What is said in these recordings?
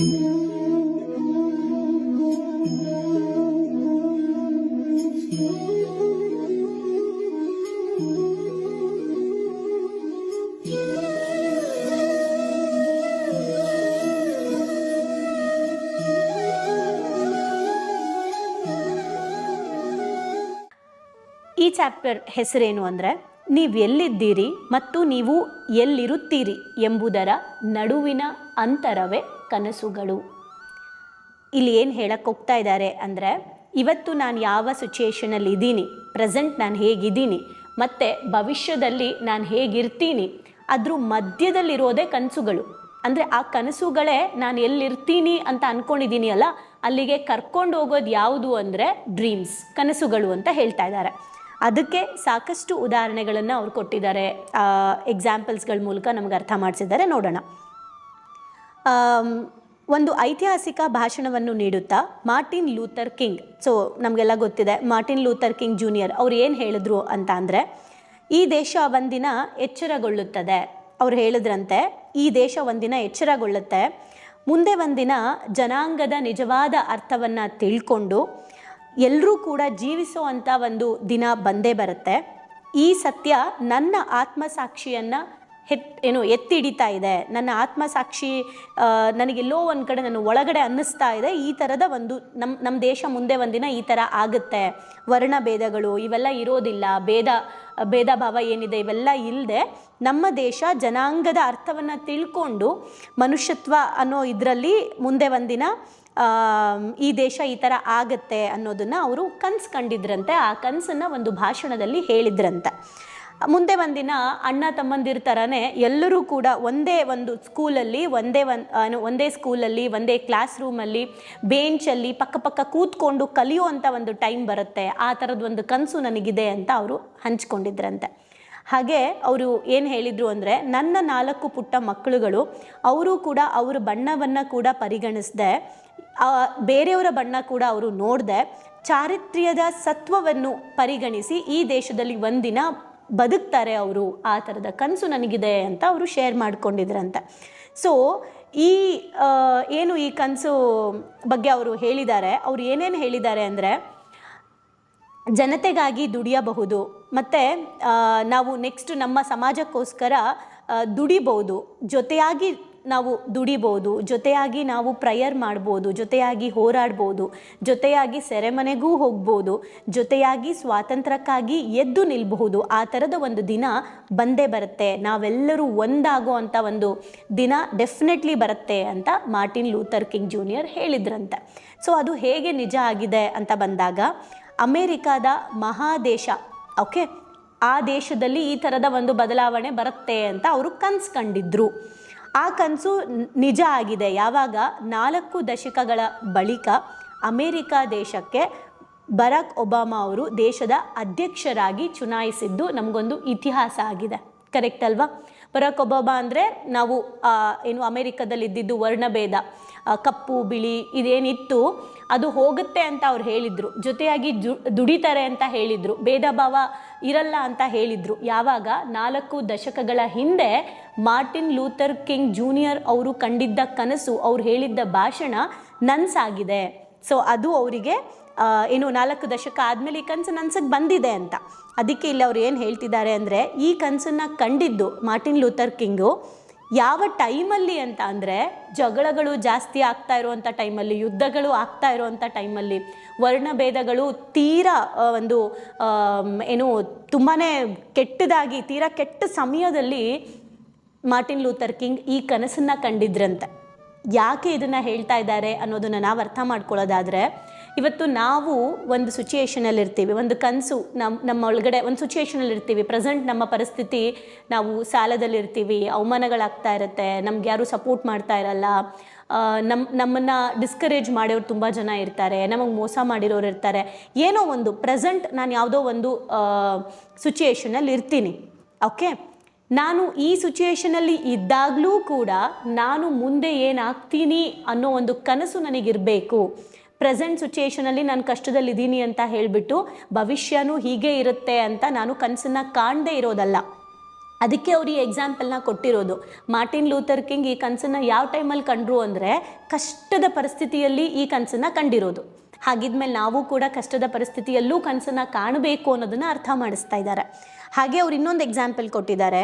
ಈ ಚಾಪ್ಟರ್ ಹೆಸರೇನು ಅಂದರೆ ನೀವು ಎಲ್ಲಿದ್ದೀರಿ ಮತ್ತು ನೀವು ಎಲ್ಲಿರುತ್ತೀರಿ ಎಂಬುದರ ನಡುವಿನ ಅಂತರವೇ ಕನಸುಗಳು. ಇಲ್ಲಿ ಏನು ಹೇಳಕ್ಕೆ ಹೋಗ್ತಾ ಇದ್ದಾರೆ ಅಂದರೆ, ಇವತ್ತು ನಾನು ಯಾವ ಸಿಚುಯೇಷನಲ್ಲಿ ಇದ್ದೀನಿ ಪ್ರೆಸೆಂಟ್ ನಾನು ಹೇಗಿದ್ದೀನಿ, ಮತ್ತು ಭವಿಷ್ಯದಲ್ಲಿ ನಾನು ಹೇಗಿರ್ತೀನಿ, ಅದ್ರ ಮಧ್ಯದಲ್ಲಿರೋದೇ ಕನಸುಗಳು. ಅಂದರೆ ಆ ಕನಸುಗಳೇ ನಾನು ಎಲ್ಲಿರ್ತೀನಿ ಅಂತ ಅಂದ್ಕೊಂಡಿದ್ದೀನಿ ಅಲ್ಲ, ಅಲ್ಲಿಗೆ ಕರ್ಕೊಂಡು ಹೋಗೋದು ಯಾವುದು ಅಂದರೆ ಡ್ರೀಮ್ಸ್ ಕನಸುಗಳು ಅಂತ ಹೇಳ್ತಾ ಇದ್ದಾರೆ ಅದಕ್ಕೆ ಸಾಕಷ್ಟು ಉದಾಹರಣೆಗಳನ್ನು ಅವ್ರು ಕೊಟ್ಟಿದ್ದಾರೆ. ಎಕ್ಸಾಂಪಲ್ಸ್ಗಳ ಮೂಲಕ ನಮ್ಗೆ ಅರ್ಥ ಮಾಡಿಸಿದ್ದಾರೆ, ನೋಡೋಣ. ಒಂದು ಐತಿಹಾಸಿಕ ಭಾಷಣವನ್ನು ನೀಡುತ್ತಾ ಮಾರ್ಟಿನ್ ಲೂಥರ್ ಕಿಂಗ್, ಸೊ ನಮಗೆಲ್ಲ ಗೊತ್ತಿದೆ, ಮಾರ್ಟಿನ್ ಲೂಥರ್ ಕಿಂಗ್ ಜೂನಿಯರ್, ಅವ್ರು ಏನು ಹೇಳಿದ್ರು ಅಂತ ಅಂದರೆ, ಈ ದೇಶ ಒಂದಿನ ಎಚ್ಚರಗೊಳ್ಳುತ್ತದೆ. ಅವ್ರು ಹೇಳಿದ್ರಂತೆ, ಈ ದೇಶ ಒಂದಿನ ಎಚ್ಚರಗೊಳ್ಳುತ್ತೆ. ಮುಂದೆ ಒಂದಿನ ಜನಾಂಗದ ನಿಜವಾದ ಅರ್ಥವನ್ನು ತಿಳ್ಕೊಂಡು ಎಲ್ಲರೂ ಕೂಡ ಜೀವಿಸೋ ಅಂಥ ಒಂದು ದಿನ ಬಂದೇ ಬರುತ್ತೆ. ಈ ಸತ್ಯ ನನ್ನ ಆತ್ಮಸಾಕ್ಷಿಯನ್ನು ಹೆತ್, ಏನು ಎತ್ತಿ ಹಿಡಿತಾ ಇದೆ. ನನ್ನ ಆತ್ಮಸಾಕ್ಷಿ ನನಗೆಲ್ಲೋ ಒಂದು ಕಡೆ ನಾನು ಒಳಗಡೆ ಅನ್ನಿಸ್ತಾ ಇದೆ. ಈ ಥರದ ಒಂದು ನಮ್ಮ ನಮ್ಮ ದೇಶ ಮುಂದೆ ಒಂದಿನ ಈ ಥರ ಆಗುತ್ತೆ. ವರ್ಣ ಭೇದಗಳು, ಇವೆಲ್ಲ ಇರೋದಿಲ್ಲ. ಭೇದ ಭೇದ ಭಾವ ಏನಿದೆ, ಇವೆಲ್ಲ ಇಲ್ಲದೆ ನಮ್ಮ ದೇಶ ಜನಾಂಗದ ಅರ್ಥವನ್ನು ತಿಳ್ಕೊಂಡು ಮನುಷ್ಯತ್ವ ಅನ್ನೋ ಇದರಲ್ಲಿ ಮುಂದೆ ಒಂದಿನ ಈ ದೇಶ ಈ ಥರ ಆಗುತ್ತೆ ಅನ್ನೋದನ್ನು ಅವರು ಕನ್ಸು ಕಂಡಿದ್ರಂತೆ. ಆ ಕನಸನ್ನು ಒಂದು ಭಾಷಣದಲ್ಲಿ ಹೇಳಿದ್ರಂತೆ. ಮುಂದೆ ಒಂದಿನ ಅಣ್ಣ ತಮ್ಮಂದಿರ ಎಲ್ಲರೂ ಕೂಡ ಒಂದೇ ಒಂದು ಸ್ಕೂಲಲ್ಲಿ, ಒಂದೇ ಒಂದು ಒಂದೇ ಸ್ಕೂಲಲ್ಲಿ, ಒಂದೇ ಕ್ಲಾಸ್ ರೂಮಲ್ಲಿ, ಬೇಂಚಲ್ಲಿ ಪಕ್ಕ ಪಕ್ಕ ಕೂತ್ಕೊಂಡು ಕಲಿಯುವಂಥ ಒಂದು ಟೈಮ್ ಬರುತ್ತೆ. ಆ ಥರದ ಒಂದು ಕನಸು ನನಗಿದೆ ಅಂತ ಅವರು ಹಂಚ್ಕೊಂಡಿದ್ರಂತೆ. ಹಾಗೆ ಅವರು ಏನು ಹೇಳಿದರು ಅಂದರೆ, ನನ್ನ ನಾಲ್ಕು ಪುಟ್ಟ ಮಕ್ಕಳುಗಳು, ಅವರು ಕೂಡ ಅವರ ಬಣ್ಣವನ್ನು ಕೂಡ ಪರಿಗಣಿಸದೆ ಬೇರೆಯವರ ಬಣ್ಣ ಕೂಡ ಅವರು ನೋಡದೆ, ಚಾರಿತ್ರ್ಯದ ಸತ್ವವನ್ನು ಪರಿಗಣಿಸಿ ಈ ದೇಶದಲ್ಲಿ ಒಂದಿನ ಬದುಕ್ತಾರೆ ಅವರು, ಆ ಥರದ ಕನಸು ನನಗಿದೆ ಅಂತ ಅವರು ಶೇರ್ ಮಾಡ್ಕೊಂಡಿದ್ರಂತೆ. ಸೊ ಈ ಏನು ಈ ಕನಸು ಬಗ್ಗೆ ಅವರು ಹೇಳಿದ್ದಾರೆ, ಅವ್ರು ಏನೇನು ಹೇಳಿದ್ದಾರೆ ಅಂದರೆ, ಜನತೆಗಾಗಿ ದುಡಿಯಬಹುದು, ಮತ್ತು ನಾವು ನೆಕ್ಸ್ಟ್ ನಮ್ಮ ಸಮಾಜಕ್ಕೋಸ್ಕರ ದುಡಿಬೋದು ಜೊತೆಯಾಗಿ ನಾವು ದುಡಿಬೋದು, ಜೊತೆಯಾಗಿ ನಾವು ಪ್ರಯರ್ ಮಾಡ್ಬೋದು, ಜೊತೆಯಾಗಿ ಹೋರಾಡ್ಬೋದು, ಜೊತೆಯಾಗಿ ಸೆರೆಮನೆಗೂ ಹೋಗ್ಬೋದು, ಜೊತೆಯಾಗಿ ಸ್ವಾತಂತ್ರ್ಯಕ್ಕಾಗಿ ಎದ್ದು ನಿಲ್ಬಹುದು. ಆ ಥರದ ಒಂದು ದಿನ ಬಂದೇ ಬರುತ್ತೆ. ನಾವೆಲ್ಲರೂ ಒಂದಾಗೋ ಅಂಥ ಒಂದು ದಿನ ಡೆಫಿನೆಟ್ಲಿ ಬರುತ್ತೆ ಅಂತ ಮಾರ್ಟಿನ್ ಲೂಥರ್ ಕಿಂಗ್ ಜೂನಿಯರ್ ಹೇಳಿದ್ರಂತೆ. ಸೊ ಅದು ಹೇಗೆ ನಿಜ ಆಗಿದೆ ಅಂತ ಬಂದಾಗ, ಅಮೇರಿಕಾದ ಮಹಾದೇಶ ಓಕೆ ಆ ದೇಶದಲ್ಲಿ ಈ ಥರದ ಒಂದು ಬದಲಾವಣೆ ಬರುತ್ತೆ ಅಂತ ಅವರು ಕನ್ಸು ಕಂಡಿದ್ರು. ಆ ಕನಸು ನಿಜ ಆಗಿದೆ. ಯಾವಾಗ? ನಾಲ್ಕು ದಶಕಗಳ ಬಳಿಕ ಅಮೇರಿಕಾ ದೇಶಕ್ಕೆ ಬರಾಕ್ ಒಬಾಮಾ ಅವರು ದೇಶದ ಅಧ್ಯಕ್ಷರಾಗಿ ಚುನಾಯಿಸಿದ್ದು ನಮಗೊಂದು ಇತಿಹಾಸ ಆಗಿದೆ. ಕರೆಕ್ಟ್ ಅಲ್ವಾ? ಬರಾಕ್ ಒಬಾಮಾ ಅಂದರೆ ನಾವು ಏನು ಅಮೇರಿಕದಲ್ಲಿ ಇದ್ದಿದ್ದು ವರ್ಣಭೇದ. ಕಪ್ಪು, ಬಿಳಿ ಇದೇನಿತ್ತು, ಅದು ಹೋಗುತ್ತೆ ಅಂತ ಅವ್ರು ಹೇಳಿದರು. ಜೊತೆಯಾಗಿ ದುಡಿತಾರೆ ಅಂತ ಹೇಳಿದರು. ಭೇದ ಭಾವ ಇರಲ್ಲ ಅಂತ ಹೇಳಿದರು. ಯಾವಾಗ? ನಾಲ್ಕು ದಶಕಗಳ ಹಿಂದೆ ಮಾರ್ಟಿನ್ ಲೂಥರ್ ಕಿಂಗ್ ಜೂನಿಯರ್ ಅವರು ಕಂಡಿದ್ದ ಕನಸು, ಅವ್ರು ಹೇಳಿದ್ದ ಭಾಷಣ ನನ್ಸಾಗಿದೆ. ಸೊ, ಅದು ಅವರಿಗೆ ಏನು ನಾಲ್ಕು ದಶಕ ಆದಮೇಲೆ ಈ ಕನಸು ನನ್ಸಕ್ಕೆ ಬಂದಿದೆ ಅಂತ. ಅದಕ್ಕೆ ಇಲ್ಲಿ ಅವ್ರು ಏನು ಹೇಳ್ತಿದ್ದಾರೆ ಅಂದರೆ, ಈ ಕನಸನ್ನು ಕಂಡಿದ್ದು ಮಾರ್ಟಿನ್ ಲೂಥರ್ ಕಿಂಗು ಯಾವ ಟೈಮಲ್ಲಿ ಅಂತ ಅಂದರೆ ಜಗಳಗಳು ಜಾಸ್ತಿ ಆಗ್ತಾ ಇರುವಂಥ ಟೈಮಲ್ಲಿ, ಯುದ್ಧಗಳು ಆಗ್ತಾ ಇರುವಂಥ ಟೈಮಲ್ಲಿ, ವರ್ಣಭೇದಗಳು ತೀರಾ ಒಂದು ಏನು ತುಂಬಾ ಕೆಟ್ಟದಾಗಿ, ತೀರಾ ಕೆಟ್ಟ ಸಮಯದಲ್ಲಿ ಮಾರ್ಟಿನ್ ಲೂಥರ್ ಕಿಂಗ್ ಈ ಕನಸನ್ನು ಕಂಡಿದ್ರಂತೆ. ಯಾಕೆ ಇದನ್ನು ಹೇಳ್ತಾ ಇದ್ದಾರೆ ಅನ್ನೋದನ್ನು ನಾವು ಅರ್ಥ ಮಾಡ್ಕೊಳ್ಳೋದಾದರೆ ಇವತ್ತು ನಾವು ಒಂದು ಸಿಚುಯೇಷನಲ್ಲಿ ಇರ್ತೀವಿ ಒಂದು ಕನಸು ನಮ್ಮ ನಮ್ಮ ಒಳಗಡೆ ಒಂದು ಸಿಚುಯೇಷನಲ್ಲಿ ಇರ್ತೀವಿ ಪ್ರೆಸೆಂಟ್ ನಮ್ಮ ಪರಿಸ್ಥಿತಿ, ನಾವು ಸಾಲದಲ್ಲಿರ್ತೀವಿ. ಅವಮಾನಗಳಾಗ್ತಾ ಇರುತ್ತೆ. ನಮ್ಗೆ ಯಾರೂ ಸಪೋರ್ಟ್ ಮಾಡ್ತಾ ಇರಲ್ಲ. ನಮ್ಮ ನಮ್ಮನ್ನು ಡಿಸ್ಕರೇಜ್ ಮಾಡೋರು ತುಂಬ ಜನ ಇರ್ತಾರೆ. ನಮಗೆ ಮೋಸ ಮಾಡಿರೋರು ಇರ್ತಾರೆ. ಏನೋ ಒಂದು ಪ್ರೆಸೆಂಟ್ ನಾನು ಯಾವುದೋ ಒಂದು ಸಿಚುಯೇಷನಲ್ಲಿ ಇರ್ತೀನಿ. ಓಕೆ ನಾನು ಈ ಸಿಚುಯೇಷನಲ್ಲಿ ಇದ್ದಾಗಲೂ ಕೂಡ ನಾನು ಮುಂದೆ ಏನಾಗ್ತೀನಿ ಅನ್ನೋ ಒಂದು ಕನಸು ನನಗಿರಬೇಕು. ಪ್ರೆಸೆಂಟ್ ಸಿಚುಯೇಷನಲ್ಲಿ ನಾನು ಕಷ್ಟದಲ್ಲಿದ್ದೀನಿ ಅಂತ ಹೇಳಿಬಿಟ್ಟು ಭವಿಷ್ಯನೂ ಹೀಗೆ ಇರುತ್ತೆ ಅಂತ ನಾನು ಕನಸನ್ನು ಕಾಣದೇ ಇರೋದಲ್ಲ. ಅದಕ್ಕೆ ಅವ್ರು ಈ ಎಕ್ಸಾಂಪಲ್ನ ಕೊಟ್ಟಿರೋದು. ಮಾರ್ಟಿನ್ ಲೂಥರ್ ಕಿಂಗ್ ಈ ಕನಸನ್ನು ಯಾವ ಟೈಮಲ್ಲಿ ಕಂಡ್ರು ಅಂದರೆ ಕಷ್ಟದ ಪರಿಸ್ಥಿತಿಯಲ್ಲಿ ಈ ಕನಸನ್ನು ಕಂಡಿರೋದು. ಹಾಗಿದ್ಮೇಲೆ ನಾವು ಕೂಡ ಕಷ್ಟದ ಪರಿಸ್ಥಿತಿಯಲ್ಲೂ ಕನಸನ್ನು ಕಾಣಬೇಕು ಅನ್ನೋದನ್ನು ಅರ್ಥ ಮಾಡಿಸ್ತಾ ಇದ್ದಾರೆ. ಹಾಗೆ ಅವ್ರು ಇನ್ನೊಂದು ಎಕ್ಸಾಂಪಲ್ ಕೊಟ್ಟಿದ್ದಾರೆ.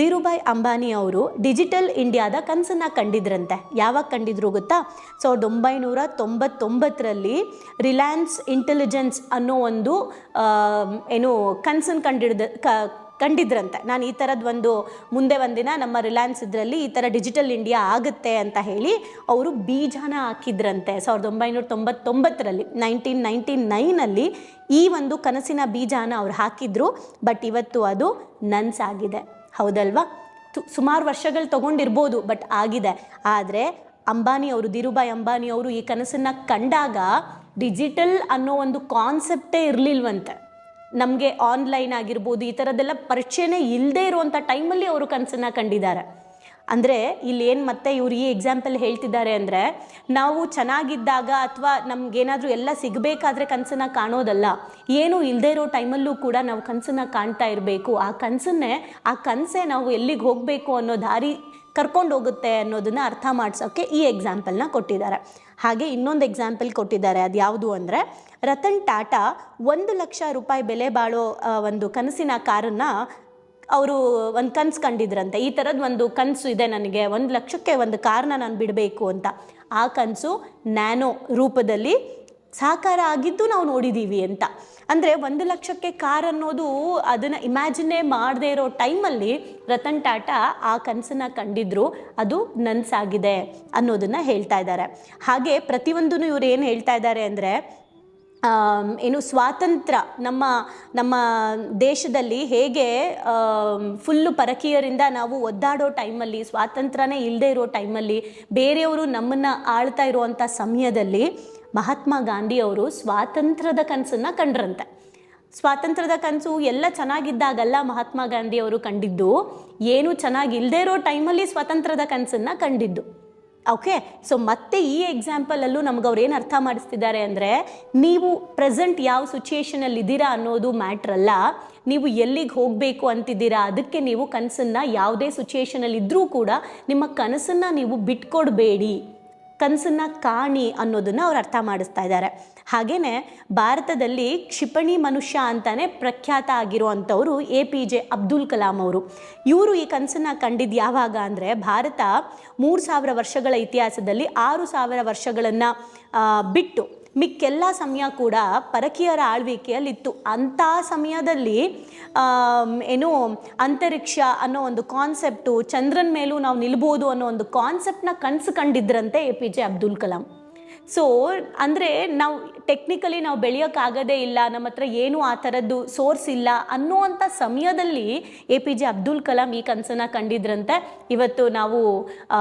ಧೀರುಭಾಯ್ ಅಂಬಾನಿ ಅವರು ಡಿಜಿಟಲ್ ಇಂಡಿಯಾದ ಕನಸನ್ನು ಕಂಡಿದ್ರಂತೆ. ಯಾವಾಗ ಕಂಡಿದ್ರು ಗೊತ್ತಾ? ಸಾವಿರದ ಒಂಬೈನೂರ ತೊಂಬತ್ತೊಂಬತ್ತರಲ್ಲಿ ರಿಲಯನ್ಸ್ ಇಂಟೆಲಿಜೆನ್ಸ್ ಅನ್ನೋ ಒಂದು ಏನು ಕನಸನ್ನು ಕಂಡಿಡ್ದ, ಕ ಕಂಡಿದ್ರಂತೆ. ನಾನು ಈ ಥರದ್ದು ಒಂದು ಮುಂದೆ ಒಂದಿನ ನಮ್ಮ ರಿಲಯನ್ಸ್ ಇದರಲ್ಲಿ ಈ ಥರ ಡಿಜಿಟಲ್ ಇಂಡಿಯಾ ಆಗುತ್ತೆ ಅಂತ ಹೇಳಿ ಅವರು ಬೀಜನ ಹಾಕಿದ್ರಂತೆ. ಸಾವಿರದ ಒಂಬೈನೂರ ತೊಂಬತ್ತೊಂಬತ್ತರಲ್ಲಿ, ನೈನ್ಟೀನ್ ನೈಂಟಿ ನೈನಲ್ಲಿ ಈ ಒಂದು ಕನಸಿನ ಬೀಜನ ಅವ್ರು ಹಾಕಿದ್ರು. ಬಟ್ ಇವತ್ತು ಅದು ನನ್ಸಾಗಿದೆ. ಹೌದಲ್ವಾ? ಸುಮಾರು ವರ್ಷಗಳು ತಗೊಂಡಿರ್ಬೋದು, ಬಟ್ ಆಗಿದೆ. ಆದರೆ ಅಂಬಾನಿ ಅವರು, ಧೀರುಭಾಯ್ ಅಂಬಾನಿ ಅವರು ಈ ಕನಸನ್ನು ಕಂಡಾಗ ಡಿಜಿಟಲ್ ಅನ್ನೋ ಒಂದು ಕಾನ್ಸೆಪ್ಟೇ ಇರಲಿಲ್ವಂತೆ. ನಮಗೆ ಆನ್ಲೈನ್ ಆಗಿರ್ಬೋದು, ಈ ಥರದ್ದೆಲ್ಲ ಪರಿಚಯನೇ ಇಲ್ಲದೆ ಇರುವಂಥ ಟೈಮಲ್ಲಿ ಅವರು ಕನಸನ್ನು ಕಂಡಿದ್ದಾರೆ. ಅಂದರೆ ಇಲ್ಲಿ ಏನು ಮತ್ತೆ ಇವರು ಈ ಎಕ್ಸಾಂಪಲ್ ಹೇಳ್ತಿದ್ದಾರೆ ಅಂದರೆ, ನಾವು ಚೆನ್ನಾಗಿದ್ದಾಗ ಅಥವಾ ನಮಗೇನಾದರೂ ಎಲ್ಲ ಸಿಗಬೇಕಾದ್ರೆ ಕನಸನ್ನು ಕಾಣೋದಲ್ಲ. ಏನೂ ಇಲ್ಲದೆ ಇರೋ ಟೈಮಲ್ಲೂ ಕೂಡ ನಾವು ಕನಸನ್ನು ಕಾಣ್ತಾ ಇರಬೇಕು. ಆ ಕನಸನ್ನೇ, ಆ ಕನಸೇ ನಾವು ಎಲ್ಲಿಗೆ ಹೋಗಬೇಕು ಅನ್ನೋ ದಾರಿ ಕರ್ಕೊಂಡು ಹೋಗುತ್ತೆ ಅನ್ನೋದನ್ನು ಅರ್ಥ ಮಾಡಿಸೋಕ್ಕೆ ಈ ಎಕ್ಸಾಂಪಲ್ನ ಕೊಟ್ಟಿದ್ದಾರೆ. ಹಾಗೆ ಇನ್ನೊಂದು ಎಕ್ಸಾಂಪಲ್ ಕೊಟ್ಟಿದ್ದಾರೆ, ಅದು ಯಾವುದು ಅಂದರೆ, ರತನ್ ಟಾಟಾ ಒಂದು ಲಕ್ಷ ರೂಪಾಯಿ ಬೆಲೆ ಬಾಳೋ ಒಂದು ಕನಸಿನ ಕಾರನ್ನು ಅವರು ಒಂದು ಕನಸು ಕಂಡಿದ್ರಂತೆ. ಈ ಥರದ್ದು ಒಂದು ಕನಸು ಇದೆ ನನಗೆ, ಒಂದು ಲಕ್ಷಕ್ಕೆ ಒಂದು ಕಾರನ್ನ ನಾನು ಬಿಡಬೇಕು ಅಂತ. ಆ ಕನಸು ನ್ಯಾನೋ ರೂಪದಲ್ಲಿ ಸಾಕಾರ ಆಗಿದ್ದು ನಾವು ನೋಡಿದ್ದೀವಿ ಅಂತ. ಅಂದರೆ ಒಂದು ಲಕ್ಷಕ್ಕೆ ಕಾರ್ ಅನ್ನೋದು ಅದನ್ನು ಇಮ್ಯಾಜಿನೇ ಮಾಡದೇ ಇರೋ ಟೈಮಲ್ಲಿ ರತನ್ ಟಾಟಾ ಆ ಕನಸನ್ನು ಕಂಡಿದ್ರು, ಅದು ನನ್ಸಾಗಿದೆ ಅನ್ನೋದನ್ನು ಹೇಳ್ತಾ ಇದ್ದಾರೆ. ಹಾಗೆ ಪ್ರತಿಯೊಂದೂ ಇವ್ರು ಏನು ಹೇಳ್ತಾ ಇದ್ದಾರೆ ಅಂದರೆ ಏನು ಸ್ವಾತಂತ್ರ್ಯ ನಮ್ಮ ನಮ್ಮ ದೇಶದಲ್ಲಿ ಹೇಗೆ ಫುಲ್ಲು ಪರಕೀಯರಿಂದ ನಾವು ಒದ್ದಾಡೋ ಟೈಮಲ್ಲಿ ಸ್ವಾತಂತ್ರ್ಯನೇ ಇಲ್ಲದೆ ಇರೋ ಟೈಮಲ್ಲಿ ಬೇರೆಯವರು ನಮ್ಮನ್ನು ಆಳ್ತಾ ಇರುವಂಥ ಸಮಯದಲ್ಲಿ ಮಹಾತ್ಮ ಗಾಂಧಿ ಅವರು ಸ್ವಾತಂತ್ರ್ಯದ ಕನಸನ್ನು ಕಂಡ್ರಂತೆ. ಸ್ವಾತಂತ್ರ್ಯದ ಕನಸು ಎಲ್ಲ ಚೆನ್ನಾಗಿದ್ದಾಗಲ್ಲ ಮಹಾತ್ಮ ಗಾಂಧಿ ಅವರು ಕಂಡಿದ್ದು, ಏನು ಚೆನ್ನಾಗಿಲ್ಲದೆ ಇರೋ ಟೈಮಲ್ಲಿ ಸ್ವಾತಂತ್ರ್ಯದ ಕನಸನ್ನು ಕಂಡಿದ್ದು. ಓಕೆ, ಸೊ ಮತ್ತೆ ಈ ಎಕ್ಸಾಂಪಲಲ್ಲೂ ನಮ್ಗೆ ಅವ್ರು ಏನು ಅರ್ಥ ಮಾಡಿಸ್ತಿದ್ದಾರೆ ಅಂದರೆ, ನೀವು ಪ್ರೆಸೆಂಟ್ ಯಾವ ಸಿಚುಯೇಷನಲ್ಲಿ ಇದ್ದೀರಾ ಅನ್ನೋದು ಮ್ಯಾಟ್ರ್ ಅಲ್ಲ. ನೀವು ಎಲ್ಲಿಗೆ ಹೋಗಬೇಕು ಅಂತಿದ್ದೀರಾ, ಅದಕ್ಕೆ ನೀವು ಕನಸನ್ನು ಯಾವುದೇ ಸಿಚುಯೇಷನಲ್ಲಿ ಇದ್ದರೂ ಕೂಡ ನಿಮ್ಮ ಕನಸನ್ನು ನೀವು ಬಿಟ್ಕೊಡ್ಬೇಡಿ. ಕನಸನ್ನು ಕಾಣಿ ಅನ್ನೋದನ್ನು ಅವ್ರು ಅರ್ಥ ಮಾಡಿಸ್ತಾ ಇದ್ದಾರೆ. ಹಾಗೆಯೇ ಭಾರತದಲ್ಲಿ ಕ್ಷಿಪಣಿ ಮನುಷ್ಯ ಅಂತಾನೆ ಪ್ರಖ್ಯಾತ ಆಗಿರುವಂಥವರು A P J Abdul Kalam ಅವರು. ಇವರು ಈ ಕನಸನ್ನು ಕಂಡಿದ್ದು ಯಾವಾಗ ಅಂದರೆ ಭಾರತ ಮೂರು ಸಾವಿರ ವರ್ಷಗಳ ಇತಿಹಾಸದಲ್ಲಿ ಆರು ಸಾವಿರ ವರ್ಷಗಳನ್ನು ಬಿಟ್ಟು ಮಿಕ್ಕೆಲ್ಲ ಸಮಯ ಕೂಡ ಪರಕೀಯರ ಆಳ್ವಿಕೆಯಲ್ಲಿತ್ತು. ಅಂಥ ಸಮಯದಲ್ಲಿ ಏನು ಅಂತರಿಕ್ಷ ಅನ್ನೋ ಒಂದು ಕಾನ್ಸೆಪ್ಟು ಚಂದ್ರನ ಮೇಲೂ ನಾವು ನಿಲ್ಬೋದು ಅನ್ನೋ ಒಂದು ಕಾನ್ಸೆಪ್ಟನ್ನ ಕನಸು ಕಂಡಿದ್ರಂತೆ A P J Abdul Kalam. So ಅಂದರೆ ನಾವು ಟೆಕ್ನಿಕಲಿ ನಾವು ಬೆಳೆಯೋಕ್ಕಾಗೋದೇ ಇಲ್ಲ ನಮ್ಮ ಹತ್ರ ಏನೂ ಆ ಥರದ್ದು ಸೋರ್ಸ್ ಇಲ್ಲ ಅನ್ನುವಂಥ ಸಮಯದಲ್ಲಿ A P J Abdul Kalam ಈ ಕನಸನ್ನು ಕಂಡಿದ್ರಂತೆ. ಇವತ್ತು ನಾವು ಆ,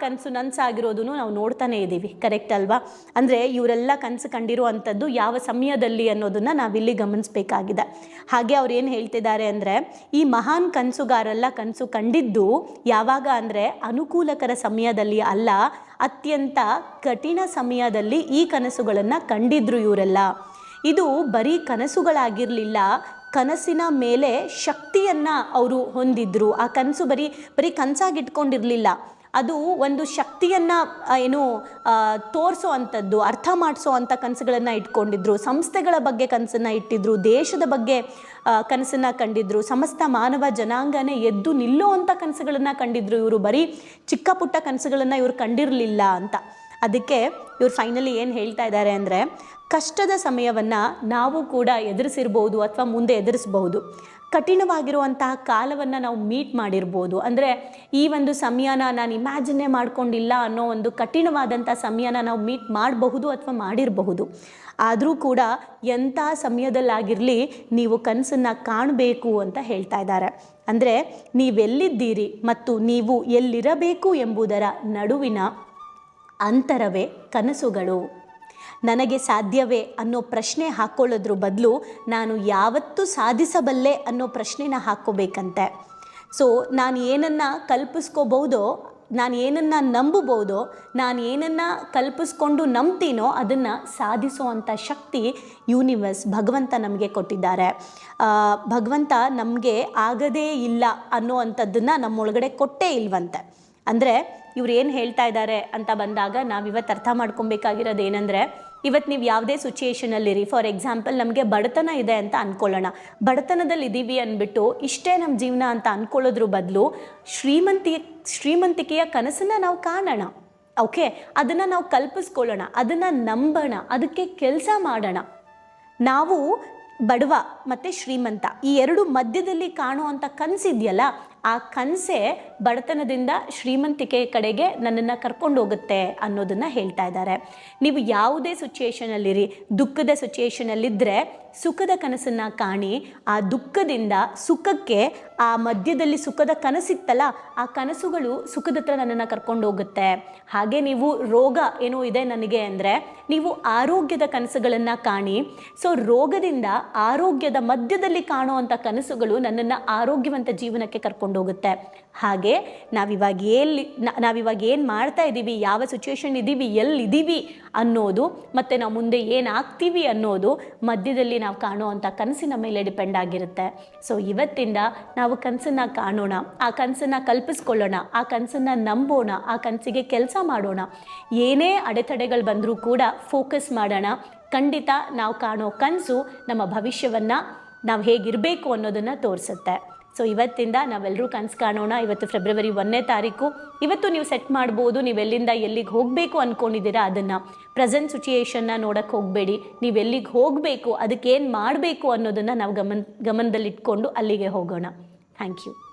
ಕನಸು ನನ್ಸಾಗಿರೋದನ್ನು ನಾವು ನೋಡ್ತಾನೆ ಇದ್ದೀವಿ. ಕರೆಕ್ಟ್ ಅಲ್ವಾ? ಅಂದರೆ ಇವರೆಲ್ಲ ಕನಸು ಕಂಡಿರುವಂಥದ್ದು ಯಾವ ಸಮಯದಲ್ಲಿ ಅನ್ನೋದನ್ನು ನಾವಿಲ್ಲಿ ಗಮನಿಸಬೇಕಾಗಿದೆ. ಹಾಗೆ ಅವ್ರು ಏನು ಹೇಳ್ತಿದ್ದಾರೆ ಅಂದರೆ ಈ ಮಹಾನ್ ಕನಸುಗಾರೆಲ್ಲ ಕನಸು ಕಂಡಿದ್ದು ಯಾವಾಗ ಅಂದರೆ ಅನುಕೂಲಕರ ಸಮಯದಲ್ಲಿ ಅಲ್ಲ ಅತ್ಯಂತ ಕಠಿಣ ಸಮಯದಲ್ಲಿ ಈ ಕನಸುಗಳನ್ನು ಕಂಡಿದ್ರು ಇವರೆಲ್ಲ. ಇದು ಬರೀ ಕನಸುಗಳಾಗಿರಲಿಲ್ಲ, ಕನಸಿನ ಮೇಲೆ ಶಕ್ತಿಯನ್ನು ಅವರು ಹೊಂದಿದ್ರು. ಆ ಕನಸು ಬರೀ ಬರೀ ಕನಸಾಗಿಟ್ಕೊಂಡಿರಲಿಲ್ಲ. ಅದು ಒಂದು ಶಕ್ತಿಯನ್ನು ಏನು ತೋರಿಸೋ ಅಂಥದ್ದು ಅರ್ಥ ಮಾಡಿಸೋ ಅಂಥ ಕನಸುಗಳನ್ನು ಇಟ್ಕೊಂಡಿದ್ರು, ಸಂಸ್ಥೆಗಳ ಬಗ್ಗೆ ಕನಸನ್ನು ಇಟ್ಟಿದ್ರು, ದೇಶದ ಬಗ್ಗೆ ಕನಸನ್ನು ಕಂಡಿದ್ರು, ಸಮಸ್ತ ಮಾನವ ಜನಾಂಗನೇ ಎದ್ದು ನಿಲ್ಲೋ ಅಂಥ ಕನಸುಗಳನ್ನು ಕಂಡಿದ್ರು ಇವರು. ಬರೀ ಚಿಕ್ಕ ಪುಟ್ಟ ಕನಸುಗಳನ್ನು ಇವರು ಕಂಡಿರಲಿಲ್ಲ ಅಂತ. ಅದಕ್ಕೆ ಇವ್ರು ಫೈನಲಿ ಏನು ಹೇಳ್ತಾ ಇದ್ದಾರೆ ಅಂದರೆ, ಕಷ್ಟದ ಸಮಯವನ್ನು ನಾವು ಕೂಡ ಎದುರಿಸಿರ್ಬೋದು ಅಥವಾ ಮುಂದೆ ಎದುರಿಸ್ಬಹುದು. ಕಠಿಣವಾಗಿರುವಂತಹ ಕಾಲವನ್ನು ನಾವು ಮೀಟ್ ಮಾಡಿರ್ಬೋದು. ಅಂದರೆ ಈ ಒಂದು ಸಮಯನ ನಾನು ಇಮ್ಯಾಜಿನೇ ಮಾಡ್ಕೊಂಡಿಲ್ಲ ಅನ್ನೋ ಒಂದು ಕಠಿಣವಾದಂಥ ಸಮಯನ ನಾವು ಮೀಟ್ ಮಾಡಬಹುದು ಅಥವಾ ಮಾಡಿರಬಹುದು. ಆದರೂ ಕೂಡ ಎಂಥ ಸಮಯದಲ್ಲಾಗಿರಲಿ ನೀವು ಕನಸನ್ನು ಕಾಣಬೇಕು ಅಂತ ಹೇಳ್ತಾ ಇದ್ದಾರೆ. ಅಂದರೆ ನೀವೆಲ್ಲಿದ್ದೀರಿ ಮತ್ತು ನೀವು ಎಲ್ಲಿರಬೇಕು ಎಂಬುದರ ನಡುವಿನ ಅಂತರವೇ ಕನಸುಗಳು. ನನಗೆ ಸಾಧ್ಯವೇ ಅನ್ನೋ ಪ್ರಶ್ನೆ ಹಾಕ್ಕೊಳ್ಳೋದ್ರ ಬದಲು ನಾನು ಯಾವತ್ತೂ ಸಾಧಿಸಬಲ್ಲೆ ಅನ್ನೋ ಪ್ರಶ್ನೆನ ಹಾಕ್ಕೋಬೇಕಂತೆ. ಸೊ ನಾನು ಏನನ್ನು ಕಲ್ಪಿಸ್ಕೋಬಹುದೋ, ನಾನು ಏನನ್ನು ನಂಬಬಹುದೋ, ನಾನು ಏನನ್ನು ಕಲ್ಪಿಸ್ಕೊಂಡು ನಂಬ್ತೀನೋ ಅದನ್ನು ಸಾಧಿಸುವಂಥ ಶಕ್ತಿ ಯೂನಿವರ್ಸ್ ಭಗವಂತ ನಮಗೆ ಕೊಟ್ಟಿದ್ದಾರೆ. ಭಗವಂತ ನಮಗೆ ಆಗದೇ ಇಲ್ಲ ಅನ್ನೋ ಅಂಥದ್ದನ್ನು ನಮ್ಮೊಳಗಡೆ ಕೊಟ್ಟೇ ಇಲ್ವಂತೆ. ಅಂದರೆ ಇವ್ರು ಏನು ಹೇಳ್ತಾ ಇದ್ದಾರೆ ಅಂತ ಬಂದಾಗ ನಾವು ಇವತ್ತು ಅರ್ಥ ಮಾಡ್ಕೊಬೇಕಾಗಿರೋದು ಏನಂದರೆ ಇವತ್ತು ನೀವು ಯಾವುದೇ ಸಿಚುಯೇಷನಲ್ಲಿರಿ ಫಾರ್ ಎಕ್ಸಾಂಪಲ್ ನಮಗೆ ಬಡತನ ಇದೆ ಅಂತ ಅಂದ್ಕೊಳ್ಳೋಣ ಬಡತನದಲ್ಲಿ ಇದ್ದೀವಿ ಅಂದ್ಬಿಟ್ಟು ಇಷ್ಟೇ ನಮ್ಮ ಜೀವನ ಅಂತ ಅಂದ್ಕೊಳ್ಳೋದ್ರ ಬದಲು ಶ್ರೀಮಂತಿ, ಶ್ರೀಮಂತಿಕೆಯ ಕನಸನ್ನು ನಾವು ಕಾಣೋಣ. ಓಕೆ? ಅದನ್ನು ನಾವು ಕಲ್ಪಿಸ್ಕೊಳ್ಳೋಣ, ಅದನ್ನು ನಂಬೋಣ, ಅದಕ್ಕೆ ಕೆಲಸ ಮಾಡೋಣ. ನಾವು ಬಡವ ಮತ್ತು ಶ್ರೀಮಂತ ಈ ಎರಡು ಮಧ್ಯದಲ್ಲಿ ಕಾಣುವಂಥ ಕನಸಿದೆಯಲ್ಲ ಆ ಕನಸೇ ಬಡತನದಿಂದ ಶ್ರೀಮಂತಿಕೆ ಕಡೆಗೆ ನನ್ನನ್ನು ಕರ್ಕೊಂಡು ಹೋಗುತ್ತೆ ಅನ್ನೋದನ್ನು ಹೇಳ್ತಾ ಇದ್ದಾರೆ. ನೀವು ಯಾವುದೇ ಸಿಚುಯೇಷನಲ್ಲಿರಿ ದುಃಖದ ಸಿಚುಯೇಷನಲ್ಲಿದ್ದರೆ ಸುಖದ ಕನಸನ್ನು ಕಾಣಿ, ಆ ದುಃಖದಿಂದ ಸುಖಕ್ಕೆ, ಆ ಮಧ್ಯದಲ್ಲಿ ಸುಖದ ಕನಸಿತ್ತಲ್ಲ, ಆ ಕನಸುಗಳು ಸುಖದ ಹತ್ರ ನನ್ನನ್ನು ಕರ್ಕೊಂಡು ಹೋಗುತ್ತೆ. ಹಾಗೆ ನೀವು ರೋಗ ಏನೋ ಇದೆ ನನಗೆ ಅಂದರೆ ನೀವು ಆರೋಗ್ಯದ ಕನಸುಗಳನ್ನು ಕಾಣಿ ಸೊ ರೋಗದಿಂದ ಆರೋಗ್ಯದ ಮಧ್ಯದಲ್ಲಿ ಕಾಣುವಂಥ ಕನಸುಗಳು ನನ್ನನ್ನು ಆರೋಗ್ಯವಂತ ಜೀವನಕ್ಕೆ ಕರ್ಕೊಂಡು ಹೋಗುತ್ತೆ. ಹಾಗೆ ನಾವಿವಾಗ ಎಲ್ಲಿ ನಾವಿವಾಗ ಏನು ಮಾಡ್ತಾ ಇದ್ದೀವಿ, ಯಾವ ಸಿಚುವೇಶನ್ ಇದ್ದೀವಿ, ಎಲ್ಲಿದ್ದೀವಿ ಅನ್ನೋದು, ಮತ್ತು ನಾವು ಮುಂದೆ ಏನು ಆಗ್ತೀವಿ ಅನ್ನೋದು ಮಧ್ಯದಲ್ಲಿ ನಾವು ಕಾಣುವಂಥ ಕನಸಿನ ಮೇಲೆ ಡಿಪೆಂಡ್ ಆಗಿರುತ್ತೆ. ಸೊ ಇವತ್ತಿಂದ ನಾವು ಕನಸನ್ನು ಕಾಣೋಣ, ಆ ಕನಸನ್ನು ಕಲ್ಪಿಸ್ಕೊಳ್ಳೋಣ, ಆ ಕನಸನ್ನು ನಂಬೋಣ, ಆ ಕನಸಿಗೆ ಕೆಲಸ ಮಾಡೋಣ. ಏನೇ ಅಡೆತಡೆಗಳು ಬಂದರೂ ಕೂಡ ಫೋಕಸ್ ಮಾಡೋಣ. ಖಂಡಿತ ನಾವು ಕಾಣೋ ಕನಸು ನಮ್ಮ ಭವಿಷ್ಯವನ್ನು ನಾವು ಹೇಗಿರಬೇಕು ಅನ್ನೋದನ್ನು ತೋರಿಸುತ್ತೆ. ಸೊ ಇವತ್ತಿಂದ ನಾವೆಲ್ಲರೂ ಕನಸು ಕಾಣೋಣ. ಇವತ್ತು ಫೆಬ್ರವರಿ ಒಂದನೇ ತಾರೀಕು. ಇವತ್ತು ನೀವು ಸೆಟ್ ಮಾಡ್ಬೋದು. ನೀವು ಎಲ್ಲಿಂದ ಎಲ್ಲಿಗೆ ಹೋಗಬೇಕು ಅಂದ್ಕೊಂಡಿದ್ದೀರಾ ಅದನ್ನು ಪ್ರೆಸೆಂಟ್ ಸಿಚುಯೇಷನ್ನ ನೋಡೋಕ್ಕೆ ಹೋಗಬೇಡಿ. ನೀವು ಎಲ್ಲಿಗೆ ಹೋಗಬೇಕು, ಅದಕ್ಕೇನು ಮಾಡಬೇಕು ಅನ್ನೋದನ್ನು ನಾವು ಗಮನ, ಗಮನದಲ್ಲಿಟ್ಕೊಂಡು ಅಲ್ಲಿಗೆ ಹೋಗೋಣ. Thank you